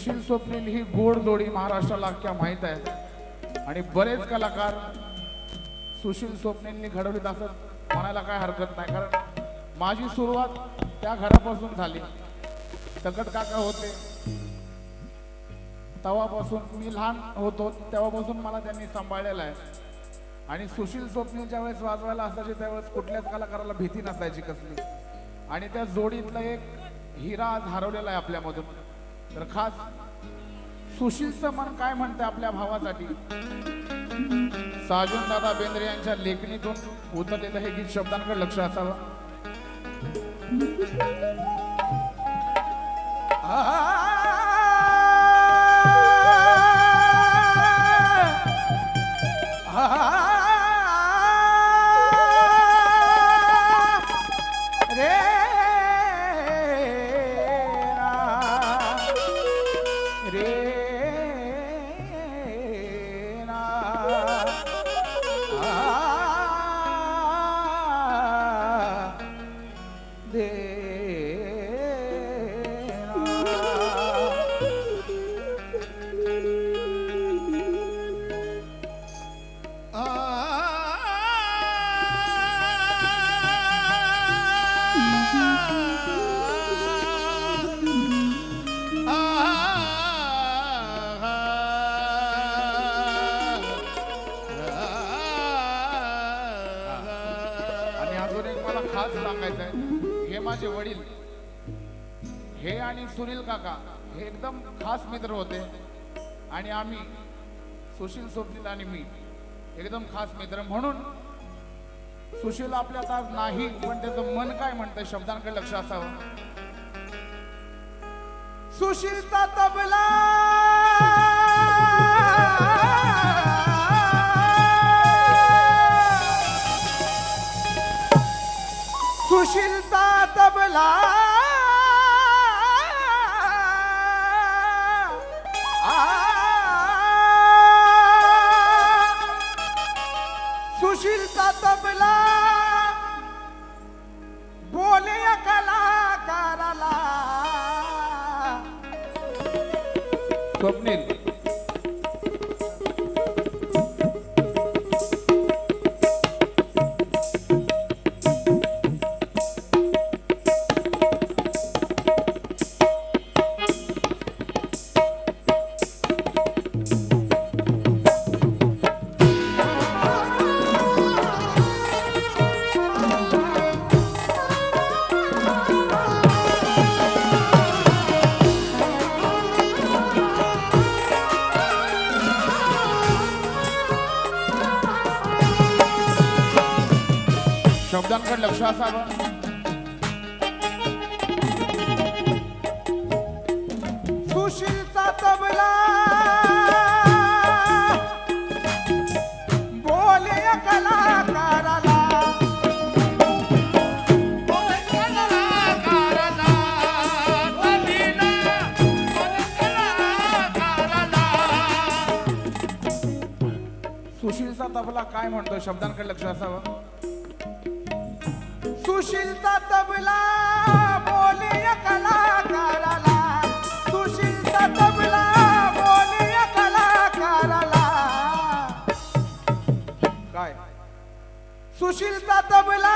सुशील स्वप्नील ही गोड जोडी महाराष्ट्राला अख्ख्या माहीत आहे आणि बरेच कलाकार सुशील स्वप्नीलनी घडवलीत असं म्हणायला काय हरकत नाही. कारण माझी सुरुवात त्या घरापासून झाली. तकट काका होते. तेव्हापासून मी लहान होतो तेव्हापासून मला त्यांनी सांभाळलेलं आहे. आणि सुशील स्वप्नील ज्यावेळेस वाजवायला असायचे त्यावेळेस कुठल्याच कलाकाराला भीती नसायची कसली. आणि त्या जोडीतला एक हिरा आज हरवलेला आहे आपल्यामधून. तर खास सुशीलचं मन काय म्हणतं आपल्या भावासाठी? साजून दादा बेंद्रे यांच्या लेखणीतून उतरलेलं हे गीत शब्दांकडे लक्ष असावं. आणि अजून एक मला खास सांगायचं आहे हे माझे वडील. हे आणि सुनील काका हे एकदम खास मित्र होते. आणि आम्ही सुशील स्वप्नील आणि मी एकदम खास मित्र म्हणून सुशील आपल्यात आज नाही पण त्याचं मन काय म्हणतंय शब्दांकडे लक्ष असावं. सुशीलचा तबला! सुशीलता तबला! शब्दांकडे लक्ष असावं. सुशीलचा तबला. बोले सुशीलचा तबला काय म्हणतो शब्दांकडे लक्ष असावं. सुशीलचा तबला बोले कलाकाराला. सुशीलचा तबला बोले कलाकाराला. काय? सुशीलचा तबला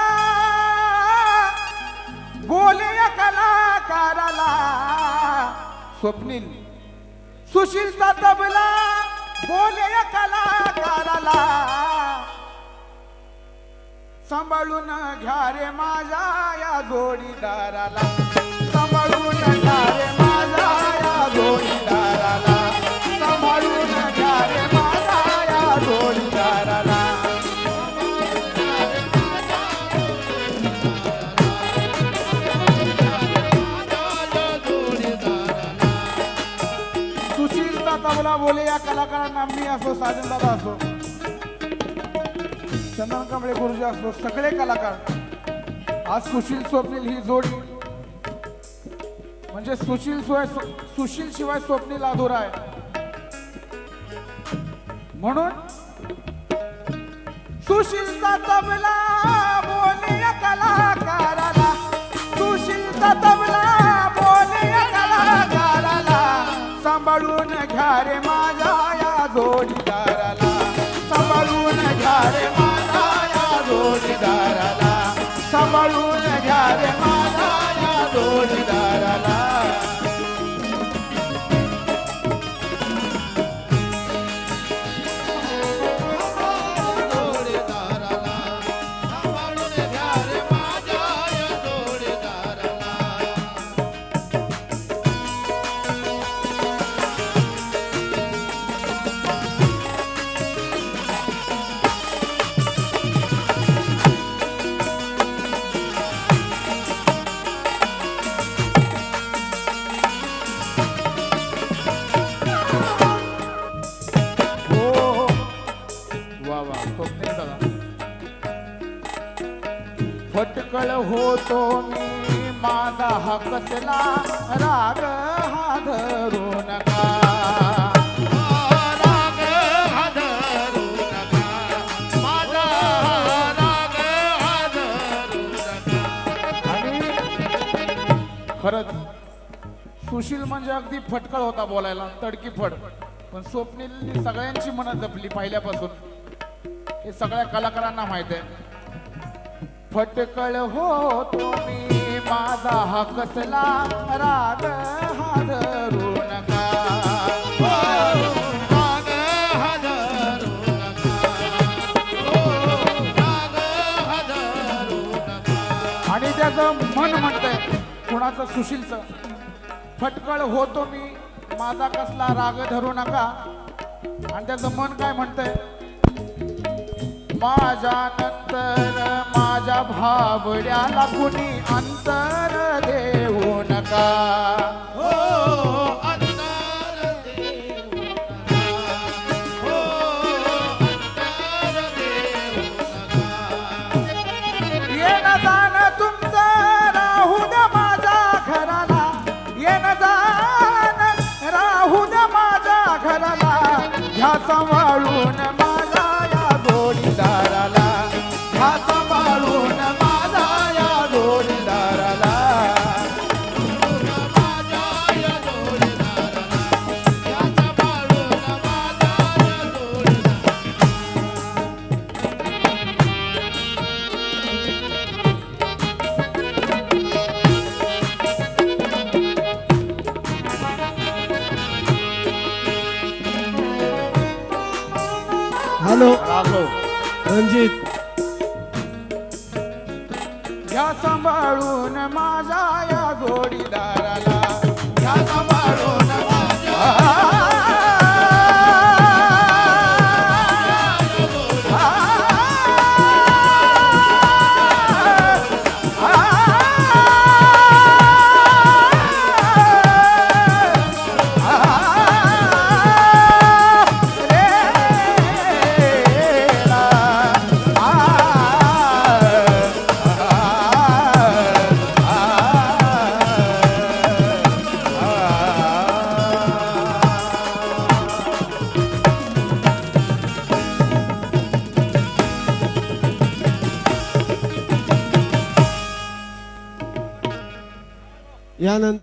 बोले कलाकाराला. स्वप्नील. सुशीलचा तबला बोले कलाकाराला. सांभाळून घ्या रे माझ्या या जोडीदाराला. सांभाळून घ्या रे माझ्या या जोडीदाराला. सांभाळून घ्या रे माझ्या या जोडीदाराला. सुशीलता तबला बोले या कलाकारांना मी असो साजन दादा असो. चंदन कांबळे गुरुजी असो सगळे कलाकार. आज सुशील स्वप्नील ही जोडी. म्हणजे सुशील शिवाय सुशील शिवाय स्वप्नील अधुरा आहे. म्हणून सुशीलचा तबला बोलिया कलाकाराला. सुशीलचा तबला होतो मी माझा हा कसला राग हा धरू नका. राग नका. माझा राग नका. आणि खरंच सुशील म्हणजे अगदी फटकळ होता बोलायला तडकी फड. पण स्वप्नील सगळ्यांची मनं जपली पहिल्यापासून. हे सगळ्या कलाकारांना माहीत आहे. फटकळ हो तुम्ही. माझा हा कसला? राग नका. हो, हादरू नका. हो, हादरू नका. आणि त्याचं मन म्हणतंय कुणाचं? सुशीलचं. फटकळ होतो मी माझा कसला? राग धरू नका. आणि त्याचं मन काय म्हणतंय? माझ्या नंतर माझ्या भावड्याला कुणी अंतर देऊ नका. हो, हो, हो घ्या सांभाळून माझा या गोडीदाराला. यानंतर